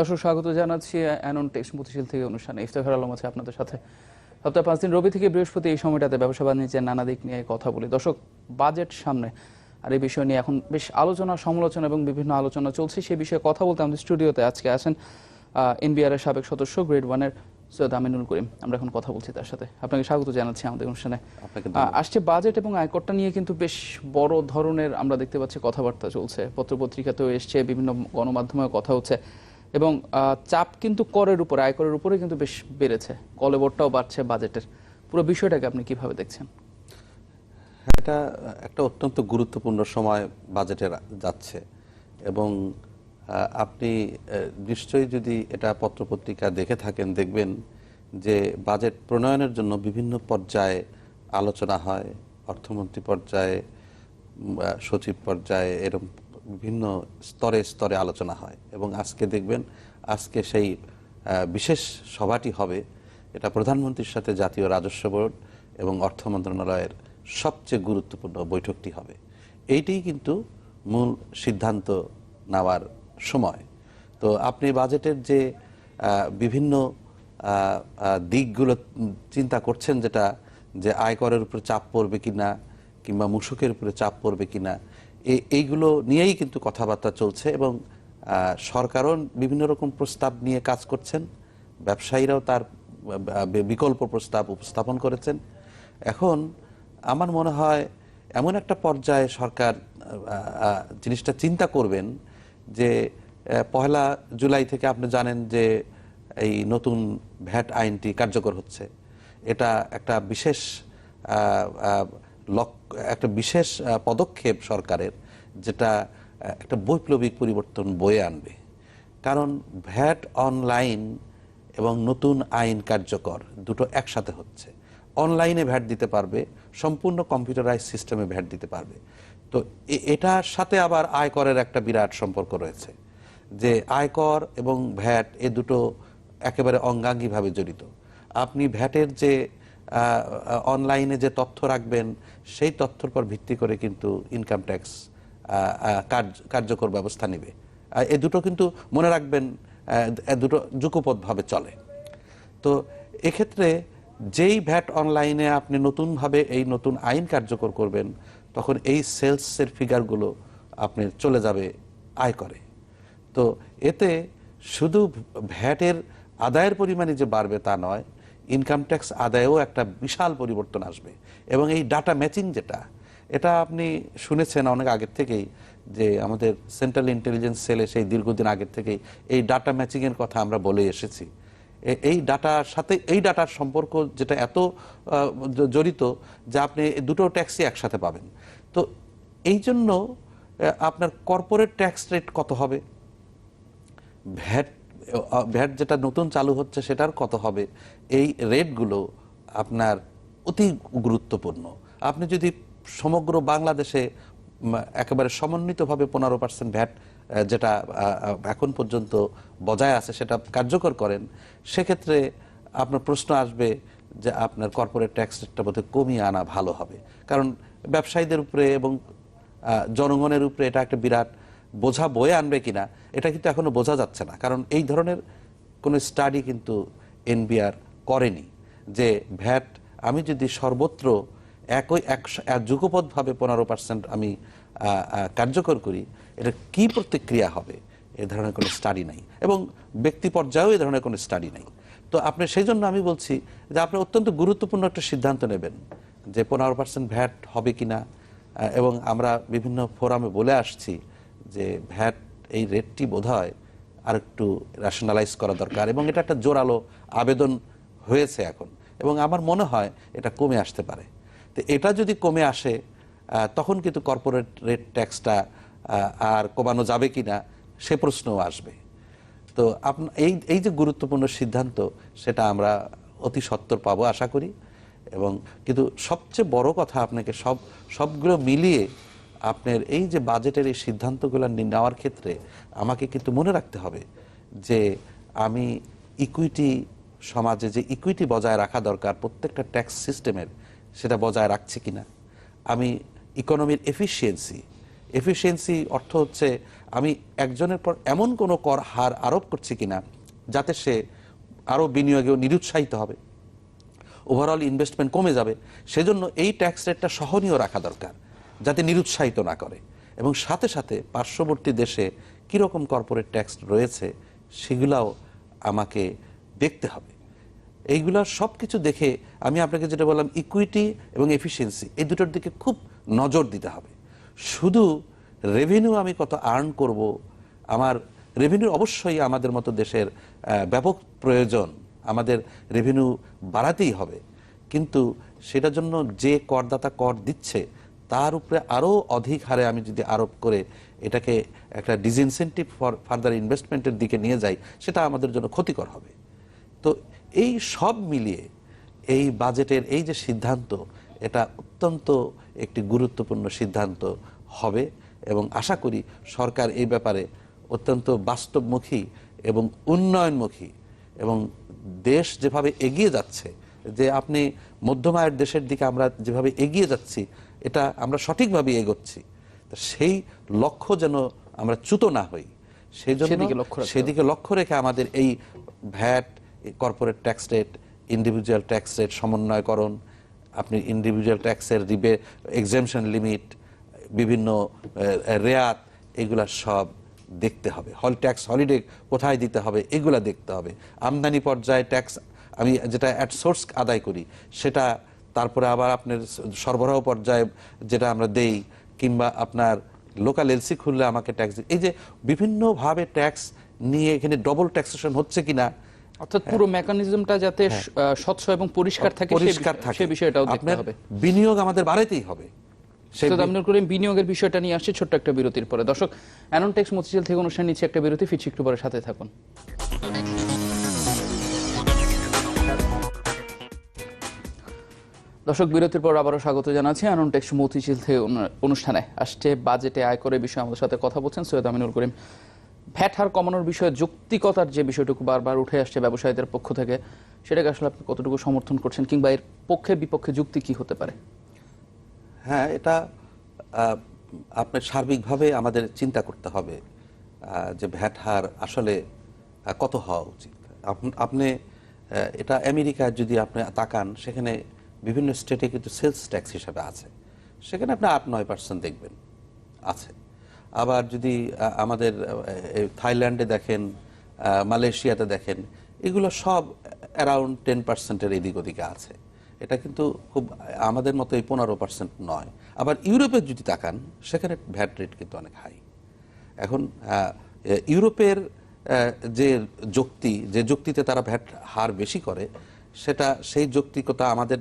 দর্শক স্বাগত জানাচ্ছি অ্যানন টেক্সট মতিশীল থেকে অনুষ্ঠানে। ইফতেখার আলম আছে আপনাদের সাথে। সপ্তাহে পাঁচ দিন রবি থেকে বৃহস্পতি এই সময়টাতে ব্যবসা বাণিজ্যের নানা দিক নিয়ে কথা বলি। দর্শক বাজেট সামনে। আর এই বিষয় নিয়ে এখন বেশ আলোচনা সমালোচনা এবং বিভিন্ন আলোচনা চলছে। সেই বিষয়ে কথা বলতে আমাদের স্টুডিওতে আজকে আছেন এনবিআর এর সাবেক সদস্য গ্রেড ওয়ানের সৈয়দ আমিনুল করিম। আমরা এখন কথা বলছি তার সাথে। আপনাকে স্বাগত জানাচ্ছি আমাদের অনুষ্ঠানে। আপনাকে আসছে বাজেট এবং আয়করটা নিয়ে কিন্তু বেশ বড় ধরনের আমরা দেখতে পাচ্ছি কথাবার্তা চলছে। পত্রপত্রিকাতেও এসছে বিভিন্ন গণমাধ্যমেও কথা হচ্ছে। এবং চাপ কিন্তু করের উপরে, আয়করের উপরে কিন্তু বেশ বেড়েছে। কলেবরটাও বাড়ছে বাজেটের। পুরো বিষয়টাকে আপনি কীভাবে দেখছেন? এটা একটা অত্যন্ত গুরুত্বপূর্ণ সময় বাজেটে যাচ্ছে। এবং আপনি নিশ্চয়ই যদি এটা পত্রপত্রিকা দেখে থাকেন, দেখবেন যে বাজেট প্রণয়নের জন্য বিভিন্ন পর্যায়ে আলোচনা হয়। অর্থমন্ত্রী পর্যায়ে সচিব পর্যায়ে এরকম বিভিন্ন স্তরে স্তরে আলোচনা হয় এবং আজকে দেখবেন, আজকে সেই বিশেষ সভাটি হবে এটা প্রধানমন্ত্রীর সাথে জাতীয় রাজস্ব বোর্ড এবং অর্থ মন্ত্রণালয়ের সবচেয়ে গুরুত্বপূর্ণ বৈঠকটি হবে। এইটিই কিন্তু মূল সিদ্ধান্ত নেওয়ার সময়। তো আপনি বাজেটের যে বিভিন্ন দিকগুলো চিন্তা করছেন যেটা, যে আয়করের উপরে চাপ পড়বে কিনা কিংবা মুসুকের উপরে চাপ পড়বে কিনা এইগুলো নিয়েই কিন্তু কথাবার্তা চলছে এবং সরকারও বিভিন্ন রকম প্রস্তাব নিয়ে কাজ করছেন। ব্যবসায়ীরাও তার বিকল্প প্রস্তাব উপস্থাপন করেছেন। এখন আমার মনে হয় এমন একটা পর্যায়ে সরকার জিনিসটা চিন্তা করবেন যে পহেলা জুলাই থেকে আপনি জানেন যে, এই নতুন ভ্যাট আইনটি কার্যকর হচ্ছে। এটা একটা বিশেষ একটা বিশেষ পদক্ষেপ সরকারের, যেটা একটা বৈপ্লবিক পরিবর্তন বয়ে আনবে। কারণ ভ্যাট অনলাইন এবং নতুন আইন কার্যকর দুটো একসাথে হচ্ছে। অনলাইনে ভ্যাট দিতে পারবে, সম্পূর্ণ কম্পিউটারাইজ সিস্টেমে ভ্যাট দিতে পারবে। তো এটার সাথে আবার আয়করের একটা বিরাট সম্পর্ক রয়েছে, যে আয়কর এবং ভ্যাট এ দুটো একেবারে অঙ্গাঙ্গিভাবে জড়িত। আপনি ভ্যাটের যে অনলাইনে যে তথ্য রাখবেন, সেই তথ্যর পর ভিত্তি করে কিন্তু ইনকাম ট্যাক্স কার্যকর ব্যবস্থা নেবে। এ দুটো কিন্তু মনে রাখবেন দুটো যুগপথভাবে চলে। তো এক্ষেত্রে যেই ভ্যাট অনলাইনে আপনি নতুনভাবে এই নতুন আইন কার্যকর করবেন, তখন এই সেলসের ফিগারগুলো আপনি চলে যাবে আয় করে। তো এতে শুধু ভ্যাটের আদায়ের পরিমাণে যে বাড়বে তা নয় ইনকাম ট্যাক্স আদায়েও একটা বিশাল পরিবর্তন আসবে। এবং এই ডাটা ম্যাচিং যেটা, এটা আপনি শুনেছেন অনেক আগের থেকেই যে আমাদের সেন্ট্রাল ইন্টেলিজেন্স সেলে সেই দীর্ঘদিন আগের থেকেই এই ডাটা ম্যাচিংয়ের কথা আমরা বলে এসেছি। এই ডাটার সাথে, এই ডাটার সম্পর্ক যেটা এত জড়িত যে আপনি দুটো ট্যাক্সই একসাথে পাবেন। তো এই জন্য আপনার কর্পোরেট ট্যাক্স রেট কত হবে? ভ্যাট ভ্যাট যেটা নতুন চালু হচ্ছে সেটার কত হবে? এই রেটগুলো আপনার অতি গুরুত্বপূর্ণ। আপনি যদি সমগ্র বাংলাদেশে একেবারে সমন্বিতভাবে পনেরো পার্সেন্ট ভ্যাট যেটা এখন পর্যন্ত বজায় আছে সেটা কার্যকর করেন, সেক্ষেত্রে আপনার প্রশ্ন আসবে যে আপনার কর্পোরেট ট্যাক্স রেটটা বোধহয় কমিয়ে আনা ভালো হবে। কারণ ব্যবসায়ীদের উপরে এবং জনগণের উপরে এটা একটা বিরাট বোঝা বয়ে আনবে কিনা এটা কিন্তু এখনও বোঝা যাচ্ছে না। কারণ এই ধরনের কোনো স্টাডি কিন্তু এনবিআর করেনি যে ভ্যাট আমি যদি সর্বত্র একই এক যুগপথভাবে পনেরো পার্সেন্ট আমি কার্যকর করি এটা কি প্রতিক্রিয়া হবে? এ ধরনের কোনো স্টাডি নাই। এবং ব্যক্তি পর্যায়েও এ ধরনের কোনো স্টাডি নাই। তো আপনি সেই জন্য আমি বলছি যে আপনি অত্যন্ত গুরুত্বপূর্ণ একটা সিদ্ধান্ত নেবেন যে পনেরো পার্সেন্ট ভ্যাট হবে কিনা আহ, এবং আমরা বিভিন্ন ফোরামে বলে আসছি যে ভ্যাট, এই রেটটি বোধ হয় আর একটু রেশনালাইজ করা দরকার এবং এটা একটা জোরালো আবেদন হয়েছে এখন এবং আমার মনে হয় এটা কমে আসতে পারে। তো এটা যদি কমে আসে তখন কিন্তু কর্পোরেট রেট ট্যাক্সটা আর কমানো যাবে কিনা সে প্রশ্নও আসবে। তো আপনা, এই এই যে গুরুত্বপূর্ণ সিদ্ধান্ত, সেটা আমরা অতি সত্বর পাবো আশা করি এবং কিন্তু সবচেয়ে বড় কথা আপনাকে সব, সবগুলো মিলিয়ে আপনার এই যে বাজেটের এই সিদ্ধান্তগুলো নেওয়ার ক্ষেত্রে আমাকে কিন্তু মনে রাখতে হবে যে আমি ইকুইটি সমাজে যে ইকুইটি বজায় রাখা দরকার, প্রত্যেকটা ট্যাক্স সিস্টেমের সেটা বজায় রাখছে কিনা? আমি ইকোনমির এফিসিয়েন্সি এফিসিয়েন্সি অর্থ হচ্ছে আমি একজনের পর এমন কোনো কর হার আরোপ করছি কিনা যাতে সে আরও বিনিয়োগেও নিরুৎসাহিত হবে। ওভারঅল ইনভেস্টমেন্ট কমে যাবে। সেজন্য এই ট্যাক্স রেটটা সহনীয় রাখা দরকার। যাতে নিরুৎসাহিত না করে। এবং সাথে সাথে পার্শ্ববর্তী দেশে কীরকম কর্পোরেট ট্যাক্স রয়েছে সেগুলাও আমাকে দেখতে হবে। এইগুলা সব কিছু দেখে আমি আপনাকে যেটা বললাম ইকুইটি এবং এফিসিয়েন্সি এই দুটোর দিকে খুব নজর দিতে হবে। শুধু রেভিনিউ আমি কত আর্ন করব, আমার রেভিনিউ অবশ্যই আমাদের মতো দেশের ব্যাপক প্রয়োজন, আমাদের রেভিনিউ বাড়াতেই হবে। কিন্তু সেটার জন্য যে করদাতা কর দিচ্ছে তার উপরে আরও অধিক হারে আমি যদি আরোপ করে এটাকে একটা ডিসইনসেন্টিভ ফর ফার্দার ইনভেস্টমেন্টের দিকে নিয়ে যাই, সেটা আমাদের জন্য ক্ষতিকর হবে। তো এই সব মিলিয়ে এই বাজেটের এই যে সিদ্ধান্ত, এটা অত্যন্ত একটি গুরুত্বপূর্ণ সিদ্ধান্ত হবে এবং আশা করি সরকার এই ব্যাপারে অত্যন্ত বাস্তবমুখী এবং উন্নয়নমুখী এবং দেশ যেভাবে এগিয়ে যাচ্ছে, যে আপনি মধ্যম আয়ের দেশের দিকে আমরা যেভাবে এগিয়ে যাচ্ছি এটা আমরা সঠিকভাবে এগোচ্ছি। সেই লক্ষ্য যেন আমরা চ্যুত না হই সেই জন্য সেদিকে লক্ষ্য সেদিকে লক্ষ্য রেখে আমাদের এই VAT corporate tax rate individual tax rate সমন্বয়করণ আপনি ইন্ডিভিজুয়াল ট্যাক্সের রিবে এক্সামশন লিমিট বিভিন্ন রেয়াত এগুলা সব দেখতে হবে। হল ট্যাক্স হলিডে কোথায় দিতে হবে এগুলা দেখতে হবে। আমদানি পর্যায়ে ট্যাক্স আমি যেটা অ্যাট সোর্স আদায় করি সেটা তারপরে আবার আপনার সরবরাহ পর্যায়ে যেটা আমরা দেই কিংবা আপনার লোকাল এলসি খুললে আমাকে ট্যাক্স এই যে বিভিন্নভাবে ট্যাক্স নিয়ে এখানে ডবল ট্যাক্সেশন হচ্ছে কিনা অর্থাৎ পুরো মেকানিজমটা যাতে স্বচ্ছ এবং পরিষ্কার থাকে পরিষ্কার থাকে। সেই বিষয়টাও দেখতে হবে। বিনিয়োগ আমাদের বাড়াইতেই হবে। করিম বিনিয়োগের বিষয়টা নিয়ে আসছে ছোট্ট একটা বিরতির পরে। দর্শক অ্যাননটেক্স মতিঝিল থেকে অনুষ্ঠান নিচ্ছে একটা বিরতি ফিরছি একটু পরে সাথে থাকুন। দর্শক, বিরতির পর আবারও স্বাগত জানাচ্ছি অ্যাননটেক্স মতিঝিল থেকে অনুষ্ঠানে। আসছে বাজেটে আয়করের বিষয়ে আমাদের সাথে কথা বলছেন সৈয়দ আমিনুল করিম। ভ্যাট হার কমানোর বিষয়ে যৌক্তিকতার যে বিষয়টুকু বারবার উঠে আসছে ব্যবসায়ীদের পক্ষ থেকে, সেটাকে আসলে আপনি কতটুকু সমর্থন করছেন কিংবা এর পক্ষে বিপক্ষে যুক্তি কি হতে পারে? হ্যাঁ এটা আপনার সার্বিকভাবে আমাদের চিন্তা করতে হবে যে ভ্যাট হার আসলে কত হওয়া উচিত। আপ- আপনি এটা আমেরিকায় যদি আপনি তাকান, সেখানে বিভিন্ন স্টেটে কিন্তু সেলস ট্যাক্স হিসাবে আছে। সেখানে আপনি আট নয় পার্সেন্ট দেখবেন। আছে। আবার যদি আমাদের থাইল্যান্ডে দেখেন মালয়েশিয়াতে দেখেন, এগুলো সব অ্যারাউন্ড টেন পার্সেন্টের এদিক ওদিকে আছে। এটা কিন্তু খুব, আমাদের মতো এই পনেরো পার্সেন্ট নয়। আবার ইউরোপের যদি তাকান, সেখানে ভ্যাট রেট কিন্তু অনেক হাই এখন ইউরোপের যে যুক্তি, যে যুক্তিতে তারা ভ্যাট হার বেশি করে, সেটা, সেই যৌক্তিকতা আমাদের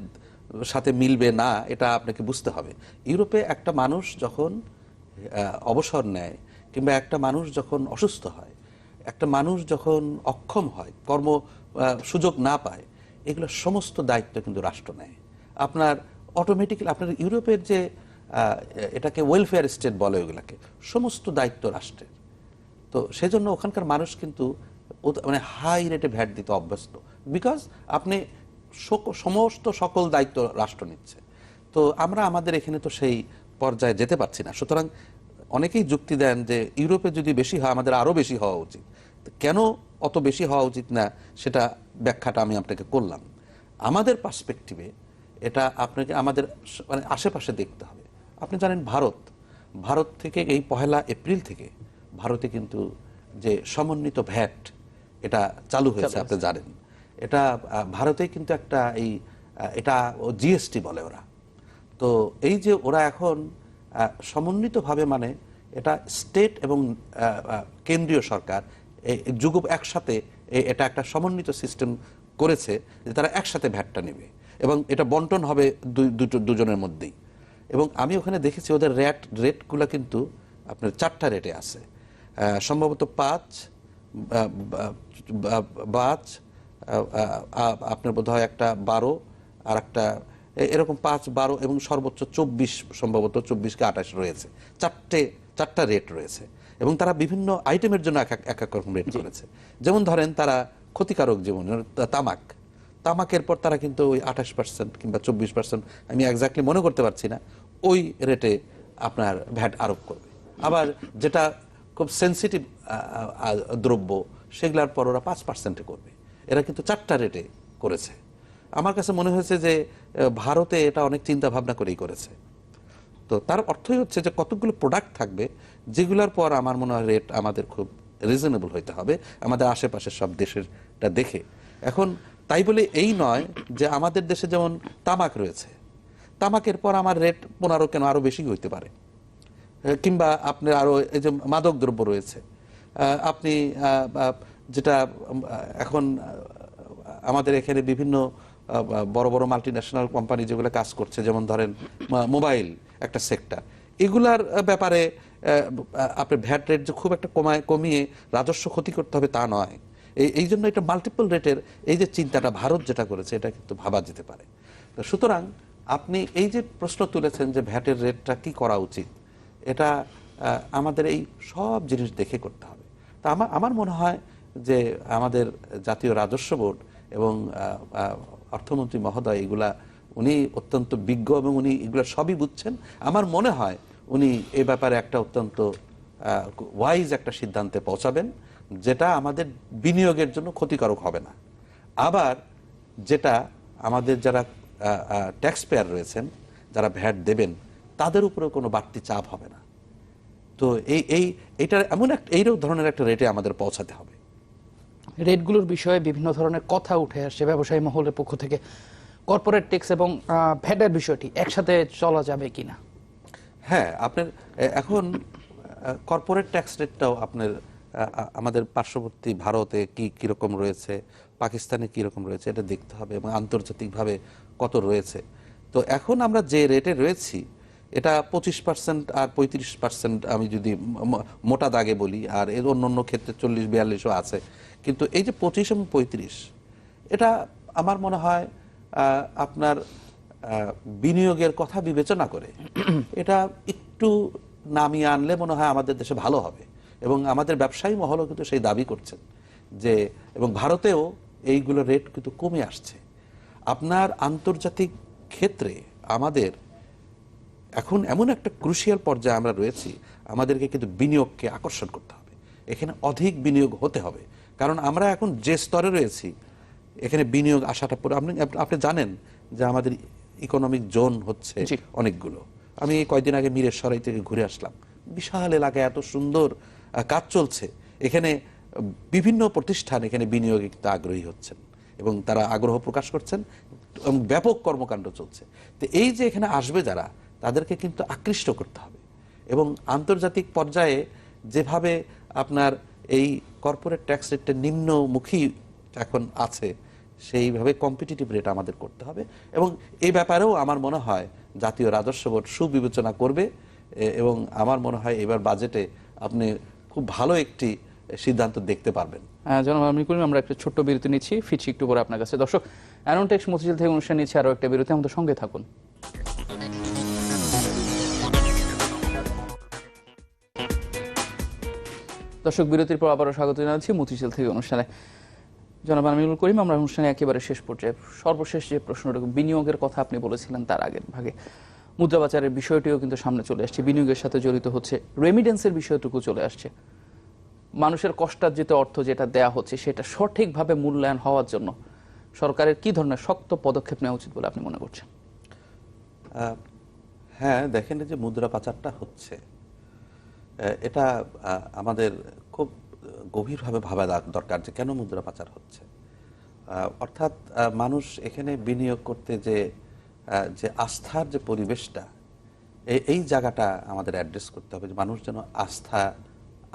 সাথে মিলবে না, এটা আপনাকে বুঝতে হবে। ইউরোপে একটা মানুষ যখন অবসর নেয় কিংবা একটা মানুষ যখন অসুস্থ হয়, একটা মানুষ যখন অক্ষম হয়, কর্ম সুযোগ না পায়, এগুলো সমস্ত দায়িত্ব কিন্তু রাষ্ট্র নেয়। আপনার অটোমেটিক্যালি আপনার ইউরোপের যে এটাকে ওয়েলফেয়ার স্টেট বলে ওগুলাকে, সমস্ত দায়িত্ব রাষ্ট্রের। তো সেজন্য ওখানকার মানুষ কিন্তু মানে হাই রেটে ভ্যাট দিতে অভ্যস্ত। বিকজ আপনি সমস্ত সকল দায়িত্ব রাষ্ট্র নিচ্ছে। তো আমরা আমাদের এখানে তো সেই পর্যায়ে যেতে পারছি না। সুতরাং অনেকেই যুক্তি দেন যে ইউরোপে যদি বেশি হয় আমাদের আরও বেশি হওয়া উচিত। কেন অত বেশি হওয়া উচিত না? সেটা ব্যাখ্যাটা আমি আপনাকে করলাম। আমাদের পার্সপেক্টিভে এটা আপনাকে আমাদের মানে আশেপাশে দেখতে হবে। আপনি জানেন ভারত ভারত থেকে এই পহেলা এপ্রিল থেকে ভারতে কিন্তু যে সমন্বিত ভ্যাট এটা চালু হয়েছে আপনি জানেন। এটা ভারতে কিন্তু একটা এই এটা জিএসটি বলে ওরা। তো এই যে ওরা এখন সমন্বিতভাবে মানে এটা স্টেট এবং কেন্দ্রীয় সরকার যুগ একসাথে এটা একটা সমন্বিত সিস্টেম করেছে যে তারা একসাথে ভ্যাটটা নেবে এবং এটা বন্টন হবে দুটো, দুজনের মধ্যেই। এবং আমি ওখানে দেখেছি ওদের রেট, রেটগুলো কিন্তু আপনার চারটা রেটে আছে। সম্ভবত পাঁচ পাঁচ আপনার বোধ হয় একটা বারো আর একটা এরকম পাঁচ বারো এবং সর্বোচ্চ চব্বিশ সম্ভবত চব্বিশকে আঠাশ রয়েছে। চারটে চারটা রেট রয়েছে। এবং তারা বিভিন্ন আইটেমের জন্য এক এক- এক এক রকম রেট করেছে। যেমন ধরেন তারা ক্ষতিকারক যেমন তামাক। তামাকের পর তারা কিন্তু ওই আঠাশ পার্সেন্ট কিংবা চব্বিশ পার্সেন্ট আমি একজাক্টলি মনে করতে পারছি না ওই রেটে আপনার ভ্যাট আরোপ করবে। আবার যেটা খুব সেন্সিটিভ দ্রব্য সেগুলার পর ওরা পাঁচ পার্সেন্টে করবে। এরা কিন্তু চারটা রেটে করেছে। আমার কাছে মনে হয়েছে যে ভারতে এটা অনেক চিন্তা ভাবনা করেই করেছে। তো তার অর্থই হচ্ছে যে কতগুলো প্রোডাক্ট থাকবে, যেগুলোর পর আমার মনে হয় রেট আমাদের খুব রিজনেবল হইতে হবে, আমাদের আশেপাশের সব দেশেরটা দেখে। এখন তাই বলে এই নয় যে, আমাদের দেশে যেমন তামাক রয়েছে, তামাকের পর আমার রেট পনেরো কেন আরও বেশি হইতে পারে। কিংবা আপনার আরও এই যে মাদক দ্রব্য রয়েছে আপনি যেটা এখন আমাদের এখানে বিভিন্ন বড় বড় মাল্টি ন্যাশনাল কোম্পানি যেগুলো কাজ করছে যেমন ধরেন মোবাইল একটা সেক্টর এগুলার ব্যাপারে আহ, আপনার ভ্যাট রেট যে খুব একটা কমায় কমিয়ে রাজস্ব ক্ষতি করতে হবে তা নয়। এই এই জন্য এটা মাল্টিপল রেটের এই যে চিন্তাটা ভারত যেটা করেছে এটা কিন্তু ভাবা যেতে পারে। সুতরাং আপনি এই যে প্রশ্ন তুলেছেন যে ভ্যাটের রেটটা কি করা উচিত এটা আমাদের এই সব জিনিস দেখে করতে হবে। তা আমার আমার মনে হয় যে আমাদের জাতীয় রাজস্ব বোর্ড এবং অর্থমন্ত্রী মহোদয় এগুলা, উনি অত্যন্ত বিজ্ঞ এবং উনি এগুলো সবই বুঝছেন। আমার মনে হয় উনি এ ব্যাপারে একটা অত্যন্ত ওয়াইজ একটা সিদ্ধান্তে পৌঁছাবেন, যেটা আমাদের বিনিয়োগের জন্য ক্ষতিকারক হবে না। আবার যেটা আমাদের যারা ট্যাক্স পেয়ার রয়েছেন, যারা ভ্যাট দেবেন, তাদের উপরেও কোনো বাড়তি চাপ হবে না। তো এই এই এটা এমন একটা এইরকম ধরনের একটা রেটে আমাদের পৌঁছাতে হবে। রেটগুলোর বিষয়ে বিভিন্ন ধরনের কথা উঠে আসছে ব্যবসায়ী মহলের পক্ষ থেকে। কর্পোরেট ট্যাক্স এবং ভ্যাটের বিষয়টি একসাথে চলা যাবে কিনা? হ্যাঁ আপনার এখন কর্পোরেট ট্যাক্স রেটটাও আপনার আমাদের পার্শ্ববর্তী ভারতে কি, কীরকম রয়েছে, পাকিস্তানে কীরকম রয়েছে, এটা দেখতে হবে এবং আন্তর্জাতিকভাবে কত রয়েছে। তো এখন আমরা যে রেটে রয়েছি এটা পঁচিশ পার্সেন্ট আর পঁয়ত্রিশ পার্সেন্ট আমি যদি মোটা দাগে বলি, আর এর অন্য অন্য ক্ষেত্রে চল্লিশ বিয়াল্লিশও আছে। কিন্তু এই যে পঁচিশ এবং পঁয়ত্রিশ, এটা আমার মনে হয় আপনার বিনিয়োগের কথা বিবেচনা করে, এটা একটু নামিয়ে আনলে মনে হয় আমাদের দেশে ভালো হবে। এবং আমাদের ব্যবসায়ী মহলও কিন্তু সেই দাবি করছেন যে, এবং ভারতেও এইগুলো রেট কিন্তু কমে আসছে। আপনার আন্তর্জাতিক ক্ষেত্রে আমাদের এখন এমন একটা ক্রুশিয়াল পর্যায়ে আমরা রয়েছি আমাদেরকে কিন্তু বিনিয়োগকে আকর্ষণ করতে হবে। এখানে অধিক বিনিয়োগ হতে হবে। কারণ আমরা এখন যে স্তরে রয়েছি এখানে বিনিয়োগ আসাটা পুরো আপনি আপনি জানেন যে আমাদের ইকোনমিক জোন হচ্ছে। অনেকগুলো। আমি এই কয়দিন আগে মীরের সরাই থেকে ঘুরে আসলাম। বিশাল এলাকায় এত সুন্দর কাজ চলছে। এখানে বিভিন্ন প্রতিষ্ঠান এখানে বিনিয়োগে কিন্তু আগ্রহী হচ্ছেন এবং তারা আগ্রহ প্রকাশ করছেন এবং ব্যাপক কর্মকাণ্ড চলছে। তো এই যে এখানে আসবে যারা তাদেরকে কিন্তু আকৃষ্ট করতে হবে। এবং আন্তর্জাতিক পর্যায়ে যেভাবে আপনার এই কর্পোরেট ট্যাক্স রেটটা নিম্নমুখী এখন আছে, সেইভাবে কম্পিটিটিভ রেট আমাদের করতে হবে। এবং এই ব্যাপারেও আমার মনে হয় জাতীয় রাজস্ব বোর্ড সুবিবেচনা করবে এবং আমার মনে হয় এবার বাজেটে আপনি খুব ভালো একটি সিদ্ধান্ত দেখতে পারবেন। আমি আমরা একটা ছোট্ট বিরতি নিচ্ছি। ফিরছি একটু পরে আপনার কাছে। দর্শক অ্যানোটেক্স মতিঝিল থেকে অনুষ্ঠান নিচ্ছে আরও একটা বিরতি। আমাদের সঙ্গে থাকুন। দর্শক বিরতির পর আবারও স্বাগত জানাচ্ছি মতিঝিল থেকে অনুষ্ঠানে। জনাব আমিনুল করিম, আমরা অনুষ্ঠানে একেবারে শেষ পর্যায়ে সর্বশেষ যে প্রশ্নটুকু বিনিয়োগের কথা আপনি বলেছিলেন তার আগের ভাগে মুদ্রা বাজারের বিষয়টিও কিন্তু সামনে চলে আসছে। বিনিয়োগের সাথে জড়িত হচ্ছে রেমিডেন্সের বিষয়টুকু চলে আসছে। মানুষের কষ্টার্জিত অর্থ যেটা দেয়া হচ্ছে সেটা সঠিকভাবে মূল্যায়ন হওয়ার জন্য সরকারের কি ধরনের শক্ত পদক্ষেপ নেওয়া উচিত বলে আপনি মনে করছেন? হ্যাঁ দেখেন যে মুদ্রা পাচারটা হচ্ছে এটা আমাদের খুব গভীরভাবে ভাবা দরকার যে কেন মুদ্রা পাচার হচ্ছে। অর্থাৎ মানুষ এখানে বিনিয়োগ করতে যে যে আস্থার যে পরিবেশটা এই জায়গাটা আমাদের অ্যাড্রেস করতে হবে যে মানুষ যেন আস্থা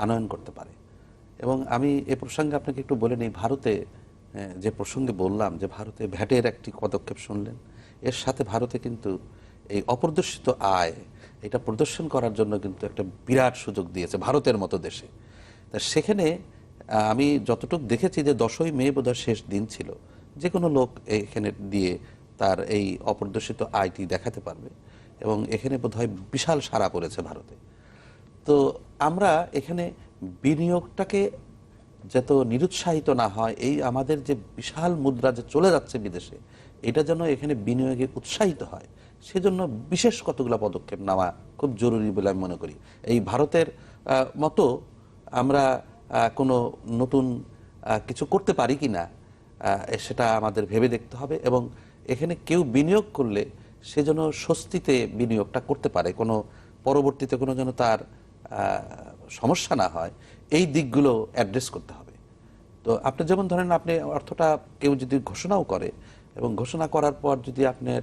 আনয়ন করতে পারে। এবং আমি এ প্রসঙ্গে আপনাকে একটু বলে নিই, ভারতে যে প্রসঙ্গে বললাম যে ভারতে ভ্যাটের একটি পদক্ষেপ শুনলেন, এর সাথে ভারতে কিন্তু এই অপ্রদর্শিত আয় এটা প্রদর্শন করার জন্য কিন্তু একটা বিরাট সুযোগ দিয়েছে ভারতের মতো দেশে। তা সেখানে আমি যতটুকু দেখেছি যে দশই মে বোধহয় শেষ দিন ছিল যে কোনো লোক এখানে দিয়ে তার এই অপ্রদর্শিত আয়টি দেখাতে পারবে এবং এখানে বোধহয় বিশাল সাড়া পড়েছে ভারতে। তো আমরা এখানে বিনিয়োগটাকে যত নিরুৎসাহিত না হয়, এই আমাদের যে বিশাল মুদ্রা যে চলে যাচ্ছে বিদেশে, এটা যেন এখানে বিনিয়োগে উৎসাহিত হয়। সেজন্য বিশেষ কতগুলো পদক্ষেপ নেওয়া খুব জরুরি বলে আমি মনে করি। এই ভারতের মতো আমরা কোনো নতুন কিছু করতে পারি কি না সেটা আমাদের ভেবে দেখতে হবে এবং এখানে কেউ বিনিয়োগ করলে সে যেন স্বস্তিতে বিনিয়োগটা করতে পারে। কোনো পরবর্তীতে কোনো যেন তার সমস্যা না হয়, এই দিকগুলো অ্যাড্রেস করতে হবে। তো আপনি যেমন ধরেন আপনি অর্থটা কেউ যদি ঘোষণাও করে এবং ঘোষণা করার পর যদি আপনার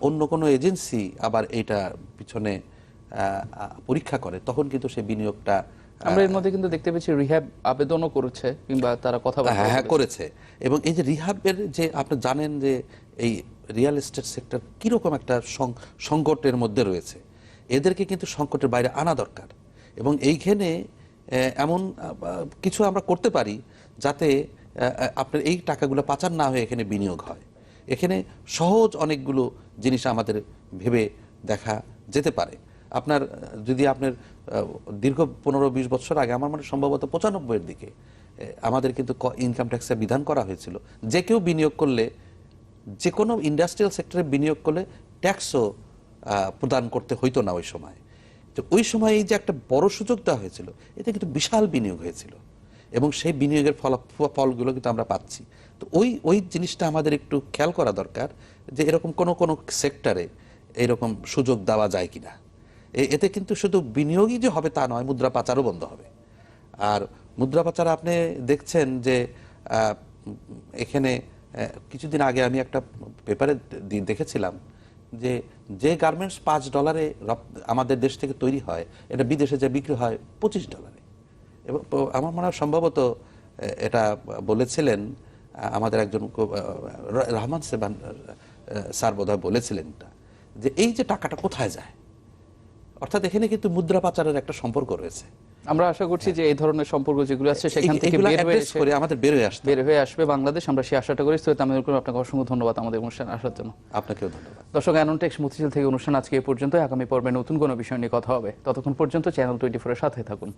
অন্য কোনো এজেন্সি আবার এইটা পিছনে পরীক্ষা করে তখন কিন্তু সেই বিনিয়োগটা আমরা এর মধ্যে কিন্তু দেখতে পেয়েছি রিহ্যাব আবেদনও করেছে কিংবা তারা কথা হ্যাঁ হ্যাঁ করেছে। এবং এই যে রিহাবের যে আপনি জানেন যে এই রিয়েল এস্টেট সেক্টর কীরকম একটা সং- সংকটের মধ্যে রয়েছে এদেরকে কিন্তু সংকটের বাইরে আনা দরকার। এবং এইখানে এমন কিছু আমরা করতে পারি যাতে আপনার এই টাকাগুলো পাচার না হয়ে এখানে বিনিয়োগ হয়। এখানে সহজ অনেকগুলো জিনিস আমাদের ভেবে দেখা যেতে পারে। আপনার, যদি আপনার দীর্ঘ পনেরো বিশ বছর আগে, আমার মনে সম্ভবত পঁচানব্বইয়ের দিকে আমাদের কিন্তু ইনকাম ট্যাক্সের বিধান করা হয়েছিল। যে কেউ বিনিয়োগ করলে, যে কোনো ইন্ডাস্ট্রিয়াল সেক্টরে বিনিয়োগ করলে ট্যাক্সও প্রদান করতে হইতো না ওই সময়। তো ওই সময় এই যে একটা বড় সুযোগ দেওয়া হয়েছিল এতে কিন্তু বিশাল বিনিয়োগ হয়েছিল। এবং সেই বিনিয়োগের ফল, ফলগুলো কিন্তু আমরা পাচ্ছি। তো ওই ওই জিনিসটা আমাদের একটু খেয়াল করা দরকার যে এরকম কোনো কোনো সেক্টরে এরকম সুযোগ দেওয়া যায় কিনা। এতে কিন্তু শুধু বিনিয়োগই যে হবে তা নয়, মুদ্রা পাচারও বন্ধ হবে। আর মুদ্রা পাচার আপনি দেখছেন যে এখানে কিছুদিন আগে আমি একটা পেপারে দেখেছিলাম যে যে গার্মেন্টস পাঁচ ডলারে আমাদের দেশ থেকে তৈরি হয়, এটা বিদেশে যে বিক্রি হয় পঁচিশ ডলারে। এবং আমার মনে হয় সম্ভবত এটা বলেছিলেন আমাদের একজন রহমান সেবান স্যার বোধহয় বলেছিলেন যে এই যে টাকাটা কোথায় যায়? অর্থাৎ এখানে কিন্তু মুদ্রা পাচারের একটা সম্পর্ক রয়েছে। আমরা আশা করছি যে এই ধরনের সম্পর্ক যেগুলো আছে সেখান থেকে বের হয়ে আমাদের বের হয়ে আসতে বের হয়ে আসবে বাংলাদেশ। আমরা সেই আশাটা করি। সৈয়দ আমিনুল আপনাকে অসংখ্য ধন্যবাদ আমাদের অনুষ্ঠানে আসার জন্য। আপনাকেও ধন্যবাদ। দর্শক অ্যানন্টেক্স মতিঝিল থেকে অনুষ্ঠান আজকে এই পর্যন্ত আগামী পর্বে নতুন কোনো বিষয় নিয়ে কথা হবে। ততক্ষণ পর্যন্ত চ্যানেল টোয়েন্টি ফোরের সাথে থাকুন।